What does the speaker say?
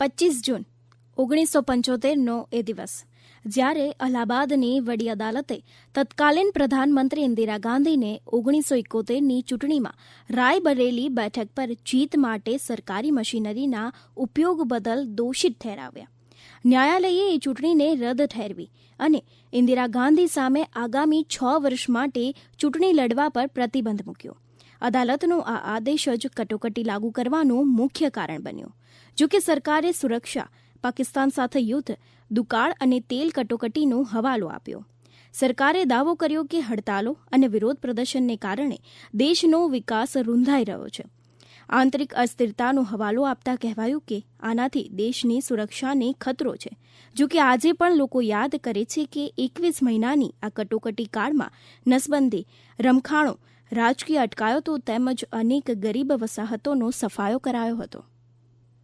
પચીસ જૂન, ઓગણીસો પંચોતેરનો એ દિવસ. જ્યારે અલ્હાબાદની વડી અદાલતે તત્કાલીન પ્રધાનમંત્રી ઇન્દિરા ગાંધીને ઓગણીસો એકોતેરની ચૂંટણીમાં રાયબરેલી બેઠક પર જીત માટે સરકારી મશીનરીના ઉપયોગ બદલ દોષિત ઠેરાવ્યા. ન્યાયાલયે એ ચૂંટણીને રદ ઠેરવી અને ઇન્દિરા ગાંધી સામે આગામી છ વર્ષ માટે ચૂંટણી લડવા પર પ્રતિબંધ મૂક્યો. અદાલતનો આ આદેશ જ કટોકટી લાગુ કરવાનું મુખ્ય કારણ બન્યો. જો કે સરકારે સુરક્ષા, પાકિસ્તાન સાથે યુદ્ધ, દુકાળ અને તેલ કટોકટીનો હવાલો આપ્યો. સરકારે દાવો કર્યો કે હડતાલો અને વિરોધ પ્રદર્શનને કારણે દેશનો વિકાસ રૂંધાઈ રહ્યો છે. આંતરિક અસ્થિરતાનો હવાલો આપતા કહેવાયું કે આનાથી દેશની સુરક્ષાને ખતરો છે. જો કે આજે પણ લોકો યાદ કરે છે કે એકવીસ મહિનાની આ કટોકટી કાળમાં નસબંધી, રમખાણો, રાજકીય અટકાયતો તેમજ અનેક ગરીબ વસાહતોનો સફાયો કરાયો હતો.